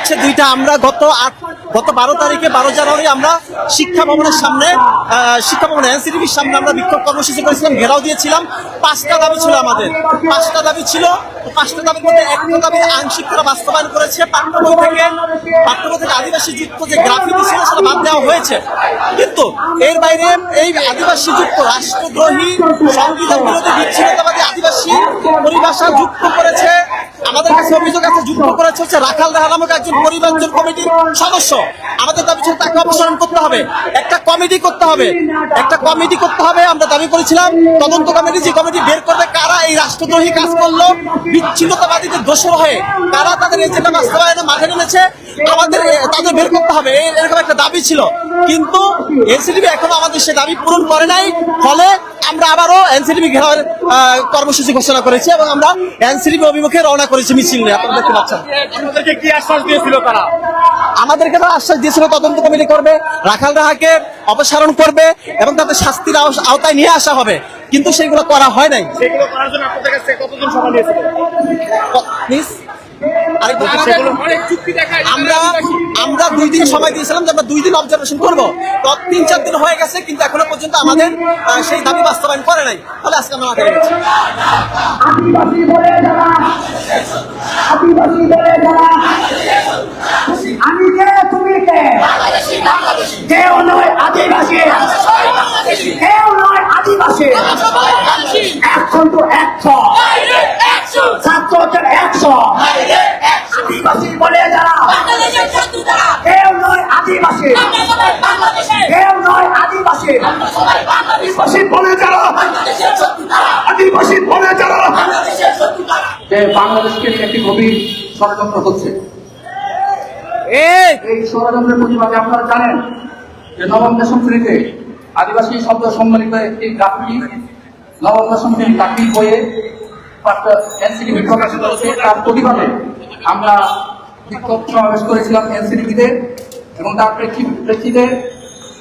হচ্ছে দুইটা। আমরা গত আট গত বারো তারিখে, বারো জানুয়ারি আমরা শিক্ষা ভবনের সামনে শিক্ষা ভবন এনসিটিভির সামনে আমরা বিক্ষোভ কর্মসূচি করেছিলাম, ঘেরাও দিয়েছিলাম। পাঁচটা দাবি ছিল আমাদের। পাঁচটা দাবি ছিল, পাঁচটা দাবির মধ্যে একটা দাবি আংশিক তারা বাস্তবায়ন করেছে পাঠ্যবই থেকে। পাঠ্যবই থেকে আদিবাসী যুক্ত যে গ্রাফিতি ছিল, সেটা বাদ দেওয়া হয়েছে। কিন্তু এর বাইরে এই আদিবাসী যুক্ত রাষ্ট্রদ্রোহী সংবিধান বিরোধী বিচ্ছিন্নতাবাদী আদিবাসী পরিভাষা যুক্ত করেছে। আমাদের কাছে অভিযোগ আছে যুদ্ধ করেছে হচ্ছে রাখাল রাহা নামক একজন পরিবারজন কমিটির সদস্য। আমাদের দাবি ছিল তাকে অপসারণ করতে হবে। একটা কমিটি করতে হবে। একটা কমিটি করতে হবে, আমরা দাবি করেছিলাম। তদন্ত কমিটি যে কমিটি বের করবে, কারা এই রাষ্ট্রদ্রোহী কাজ করল? বিচ্ছিন্নতাবাদীদের দোষর হয়ে কারা তাদের এজেন্ডা বাস্তবায়নে মাঠে নেমেছে? আমাদের তাদের বের করতে হবে। এরকম একটা দাবি ছিল। কিন্তু এনসিটিভি এখনও আমাদের সে দাবি পূরণ করে নাই। ফলে আমরা আবারও এনসিটিভি ঘেরাওয়ের কর্মসূচি ঘোষণা করেছি এবং আমরা এনসিটিভি অভিমুখে রওনা করেছি মিছিল নিয়ে। আপনারা দেখতে পাচ্ছেন। আপনাদেরকে কি আশ্বাস দিয়েছিল তারা? আমাদেরকে তারা আশ্বাস দিয়েছিল তদন্ত কমিটি করবে রাখাল রাহাকে অপসারণ করবে এবং তাদের শাস্তির আওতায় নিয়ে আসা হবে। কিন্তু সেগুলো করা হয় নাই। সেগুলো করার জন্য আপনাদের কাছে কতজন সময় নিয়েছিল? প্লিজ আরেকবার সেগুলো- আমরা আমরা দুই দিন সময় দিয়েছিলাম যে আমরা দুই দিন অবজারভেশন করব। তো তিন চার দিন হয়ে গেছে কিন্তু এখনও পর্যন্ত আমাদের সেই দাবি বাস্তবায়ন করে নাই। তাহলে আজকে আমরা মাঠে গেছি আদিবাসী বলে যারা আদিবাসী বলে যারা আমি কে তুমি কে? কেউ নয় আদিবাসী। কেউ নয় আদিবাসী এখন তো একশো ছাত্র হচ্ছেন একশো আদিবাসী বলে যারা কেউ নয় আদিবাসী কেউ নয় আদিবাসী আদিবাসী বলে যারা আদিবাসী বলে যারা। যে বাংলাদেশকে একটি গভীর ষড়যন্ত্র হচ্ছে। এই! ষড়যন্ত্রের প্রতিবাদে আপনারা জানেন যে নবম দশম শ্রেণীতে আদিবাসী শব্দ সম্মানিত একটি নবম দশম শ্রেণি গ্রাফিক বইয়ে এনসিডিবি প্রকাশিত হচ্ছে। তার প্রতিবাদে আমরা বিক্ষোভ সমাবেশ করেছিলাম এনসিডিবিতে এবং তার প্রেক্ষি- প্রেক্ষিতে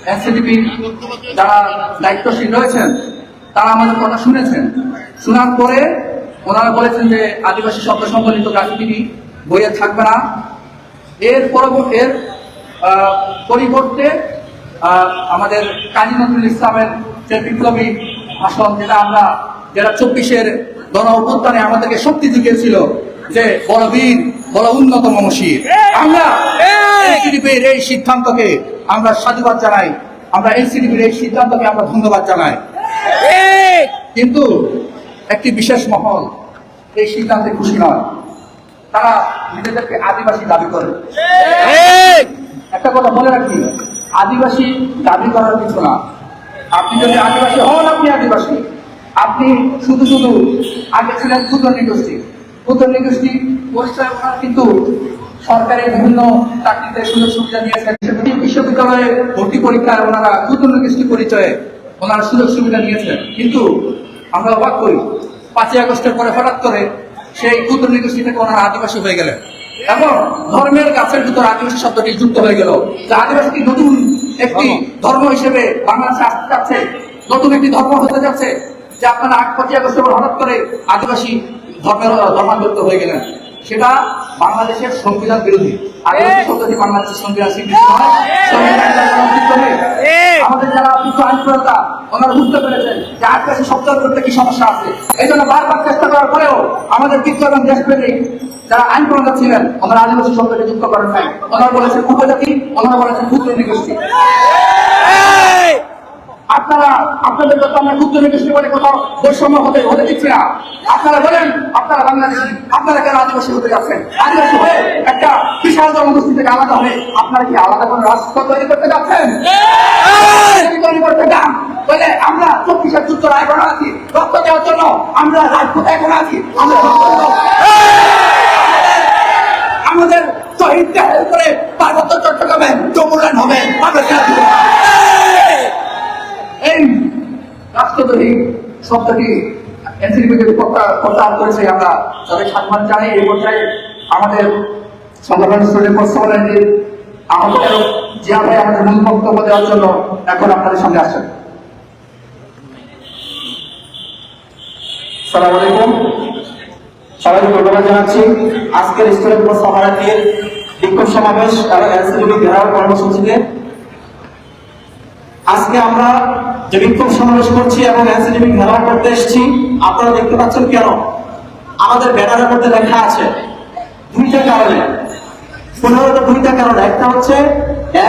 এনসিডিবি যারা দায়িত্বশীল রয়েছেন, তারা আমাদের কথা শুনেছেন। শোনার পরে ওনারা বলেছেন যে আদিবাসী শব্দ সম্বলিত গ্রাফিটি বইয়ে থাকবে না। এর পরবর্তী এর পরিবর্তে আমাদের কাজী নজরুল ইসলামের যে বিপ্লবী ভাষণ যেটা আমরা যেটা চব্বিশের গণ অভ্যুত্থানে আমাদেরকে শক্তি জুগিয়েছিল যে বড় বীর বড় উন্নত মনসির আমরা এনসিডিপির এই সিদ্ধান্তকে আমরা সাধুবাদ জানাই। আমরা এনসিডিপির এই সিদ্ধান্তকে আমরা ধন্যবাদ জানাই। কিন্তু একটি বিশেষ মহল এই সিদ্ধান্তে খুশি নয়। তারা নিজেদেরকে আদিবাসী দাবি করে। একটা কথা বলে রাখি আদিবাসী দাবি করার কিছু না। আপনি যদি আদিবাসী হন আপনি আদিবাসী। আপনি শুধু শুধু আগে ছিলেন ক্ষুদ্র নিগোষ্ঠী। ক্ষুদ্র নিগোষ্ঠী পরিচয় ওনার কিন্তু সরকারের বিভিন্ন চাকরিতে সুযোগ সুবিধা নিয়েছেন। বিশ্ববিদ্যালয়ে ভর্তি পরীক্ষায় ওনারা নিগোষ্ঠী পরিচয়ে ওনারা সুযোগ সুবিধা নিয়েছেন। কিন্তু আমরা অবাক করি পাঁচই আগস্টের পরে হঠাৎ করে সেই ক্ষুদ্র নিগোষ্ঠী থেকে ওনারা আদিবাসী হয়ে গেলেন। এবং ধর্মের গাছের ভিতর আদিবাসী শব্দটি যুক্ত হয়ে গেল। যে আদিবাসী নতুন একটি ধর্ম। হিসেবে বাংলাদেশে আসতে যাচ্ছে নতুন একটি ধর্ম হতে যাচ্ছে যে আপনারা আট পঁচিশ আগস্টের পর হঠাৎ করে আদিবাসী ধর্মের ধর্মান্তরিত হয়ে গেলেন। সেটা বাংলাদেশের সংবিধান বিরোধী। আদিবাসী শব্দটি বাংলাদেশের সংবিধান স্বীকৃত। আমাদের যারা কিছু ওনারা বুঝতে পেরেছেন যে আদিবাসী শব্দ করতে কি সমস্যা আছে। এই জন্য বারবার চেষ্টা করার পরেও আমাদের এবং দেশপ্রেমিক যারা আইন প্রণেতা ছিলেন ওনারা আদিবাসী শব্দকে যুক্ত করেন নাই। ওনারা বলেছেন উপজাতি ওনারা বলেছেন ক্ষুদ্র নিগোষ্ঠী আপনারা আপনাদের যত আমরা ক্ষুদ্র নিগোষ্ঠী বলে কোথাও বৈষম্য হতে হতে দিচ্ছি না। আপনারা বলেন আপনারা বাংলাদেশি আপনারা কেন আদিবাসী হতে যাচ্ছেন? আদিবাসী হয়ে একটা বিশাল জনগোষ্ঠী থেকে আলাদা হয়ে আপনারা কি আলাদা কোনো রাষ্ট্র তৈরি করতে যাচ্ছেন? তৈরি করতে যান? তাহলে আমরা চব্বিশের যুদ্ধ রায় করা আছি রক্ত দেওয়ার জন্য আমরা রাজপথ এখন আছি। আমরা আমাদের শহীদ দেহের করে পার্বত্য চট্টগ্রামে চমুরান হবে আমরা কেন দিব না? এই রাষ্ট্রদ্রোহী শব্দটি এনসিডিপিকে প্রত্যাহার করেছে আমরা। তাদের সম্মান জানাই এই পর্যায়ে আমাদের পশ্চিমবঙ্গের আমাদের আমাদের মূল বক্তব্য দেওয়ার জন্য এখন আপনাদের সঙ্গে সালাম আলাইকুম। সবাইকে ধন্যবাদ জানাচ্ছি। আজকের স্টুডেন্ট সমারাতের বিক্ষোভ সমাবেশ এবং এনসিডিবি ঘেরাও কর্মসূচিতে আজকে আমরা যে বিক্ষোভ সমাবেশ করছি এবং এনসিডিবি ঘেরাও করতে এসেছি, আপনারা দেখতে পাচ্ছেন কেন আমাদের ব্যানারের মধ্যে লেখা আছে দুইটা কারণে। প্রধানত দুইটা কারণ। একটা হচ্ছে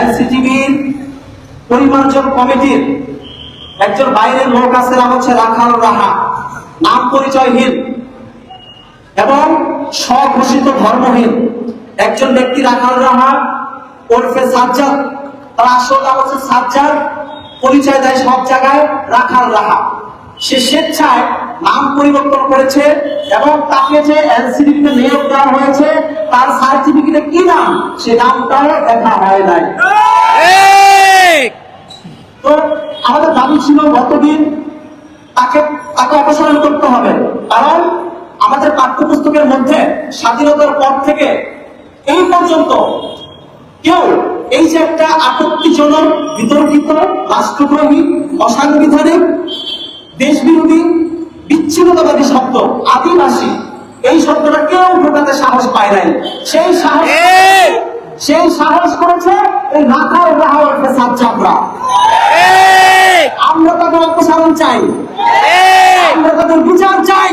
এনসিটিভির পরিমার্জন কমিটির একজন বাইরের লোক আছে, নাম হচ্ছে রাখাল রাহা। নাম পরিচয়হীন এবং স্বঘোষিত ধর্মহীন। একজন ব্যক্তি রাখাল রাহা ওরফে সাজ্জাদ। তার আসল নাম হচ্ছে সাজ্জাদ। পরিচয় দেয় সব জায়গায় রাখাল রাহা। সে স্বেচ্ছায় নাম পরিবর্তন করেছে এবং তাকে যে এনসিডিতে নিয়োগ দেওয়া হয়েছে তার সার্টিফিকেটে কি নাম? সে নামটাও দেখা হয় নাই। তো আমাদের দাবি ছিল গতদিন তাকে তাকে অপসারণ করতে হবে। কারণ আমাদের পাঠ্যপুস্তকের মধ্যে স্বাধীনতার পর থেকে এই পর্যন্ত কেউ এই যে একটা আপত্তিজনক বিতর্কিত রাষ্ট্রদ্রোহী অসাংবিধানিক দেশবিরোধী বিচ্ছিন্নতাবাদী শব্দ আদিবাসী এই শব্দটা কেউ ঢোকাতে সাহস পায় নাই। সেই সাহস সেই সাহস করেছে এই রাখাল রাহাল সাজ্জাবরা আমরা তাদের অপসারণ চাই। আমরা তাদের বিচার চাই।